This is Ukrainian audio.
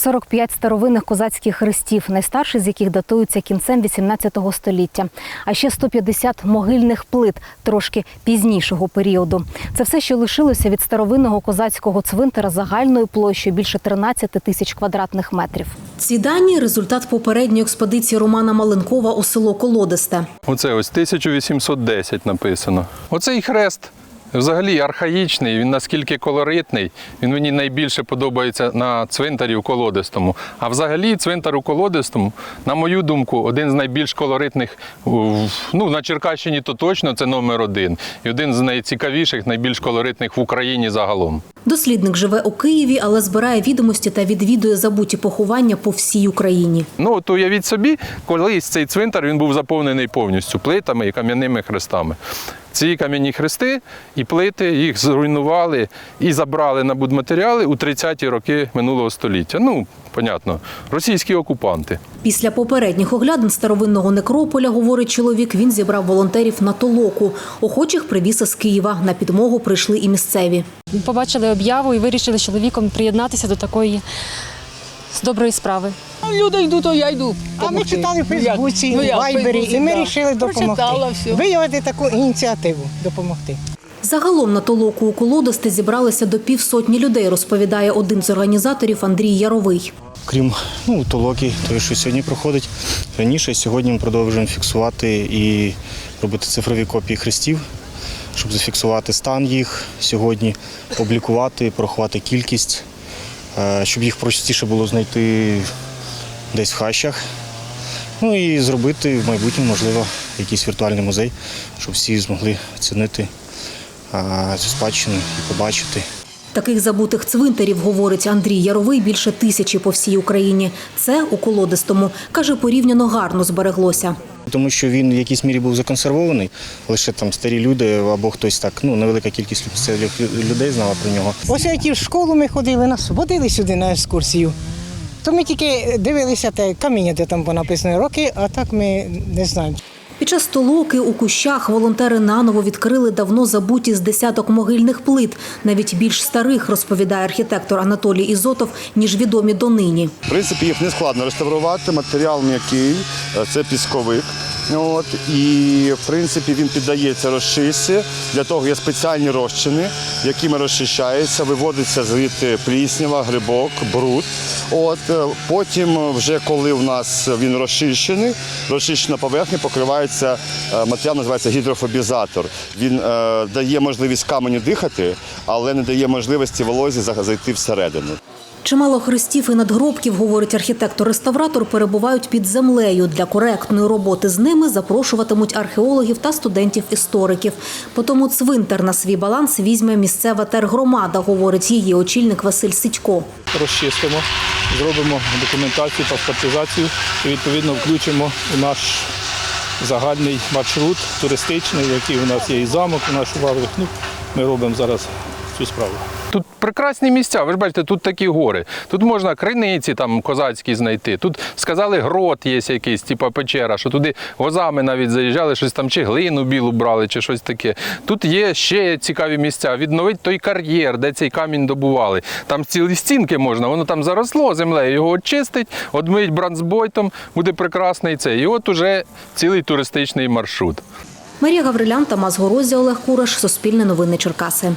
45 старовинних козацьких хрестів, найстарший з яких датується кінцем 18 століття. А ще 150 могильних плит трошки пізнішого періоду. Це все, що лишилося від старовинного козацького цвинтара загальною площею більше 13 тисяч квадратних метрів. Ці дані результат попередньої експедиції Романа Маленкова у село Колодисте. Оце ось 1810 написано. Оцей хрест взагалі архаїчний, він наскільки колоритний. Він мені найбільше подобається на цвинтарі у Колодистому. А взагалі цвинтар у Колодистому, на мою думку, один з найбільш колоритних ну, на Черкащині то точно це номер один. І один з найцікавіших, найбільш колоритних в Україні загалом. Дослідник живе у Києві, але збирає відомості та відвідує забуті поховання по всій Україні. Ну, от уявіть собі, колись цей цвинтар він був заповнений повністю плитами і кам'яними хрестами. Ці кам'яні хрести і плити їх зруйнували і забрали на будматеріали у 30-ті роки минулого століття. Ну, понятно, російські окупанти. Після попередніх оглядин старовинного некрополя, говорить чоловік, він зібрав волонтерів на толоку. Охочих привіз із Києва. На підмогу прийшли і місцеві. побачили об'яву і вирішили з чоловіком приєднатися до такої доброї справи. Люди йдуть, то я йду. А ми читали в Ну. Фейсбуці, Ну, в Вайбері, Фейсбуці, і ми да. вирішили допомогти. Все. Виявити таку ініціативу допомогти. Загалом на толоку у колодости зібралися до півсотні людей, розповідає один з організаторів Андрій Яровий. Крім ну, толоки, того, що сьогодні проходить раніше, сьогодні ми продовжуємо фіксувати і робити цифрові копії хрестів, щоб зафіксувати стан їх сьогодні, облікувати, порахувати кількість, щоб їх простіше було знайти десь в хащах. Ну і зробити в майбутньому, можливо, якийсь віртуальний музей, щоб всі змогли оцінити е, цю спадщину і побачити. Таких забутих цвинтарів, говорить Андрій Яровий, більше тисячі по всій Україні. Це у колодистому. Каже, порівняно гарно збереглося. Тому що він в якійсь мірі був законсервований, лише там старі люди або хтось так, ну невелика кількість людей знала про нього. Ось ті в школу ми ходили, нас водили сюди на екскурсію. То ми тільки дивилися те каміння, де там понаписано роки, а так ми не знаємо. Під час толоки у кущах волонтери наново відкрили давно забуті з десяток могильних плит, навіть більш старих, розповідає архітектор Анатолій Ізотов, ніж відомі донині. В принципі, їх не складно реставрувати. Матеріал м'який, е, це пісковик. От, і в принципі він піддається розчисті. Для того є спеціальні розчини, якими розчищається, виводиться звідти пліснява, грибок, бруд. От, е, потім, вже коли у нас він розчищений, розчищена поверхня покривається, е, матеріал називається гідрофобізатор. Він е, дає можливість каменю дихати, але не дає можливості волозі за- зайти всередину. Чимало хрестів і надгробків, говорить архітектор-реставратор, перебувають під землею. Для коректної роботи з ними запрошуватимуть археологів та студентів-істориків. Потому цвинтар на свій баланс візьме місцева тергромада, говорить її очільник Василь Сідько. розчистимо, зробимо документацію, паспортизацію і відповідно включимо у наш загальний маршрут туристичний, який у нас є і замок, у наш варвих. Ну, ми робимо зараз цю справу. Тут прекрасні місця. Ви ж бачите, тут такі гори. Тут можна криниці там козацькі знайти. Тут сказали, грот є якийсь, типу печера, що туди возами навіть заїжджали, щось там чи глину білу брали, чи щось таке. Тут є ще цікаві місця. Відновить той кар'єр, де цей камінь добували. Там цілі стінки можна, воно там заросло землею. Його очистить, одмить бронзбойтом, буде прекрасний цей. І от уже цілий туристичний маршрут. Марія Гаврилян, Тамас Горозія, Олег Кураш, Суспільне новини Черкаси.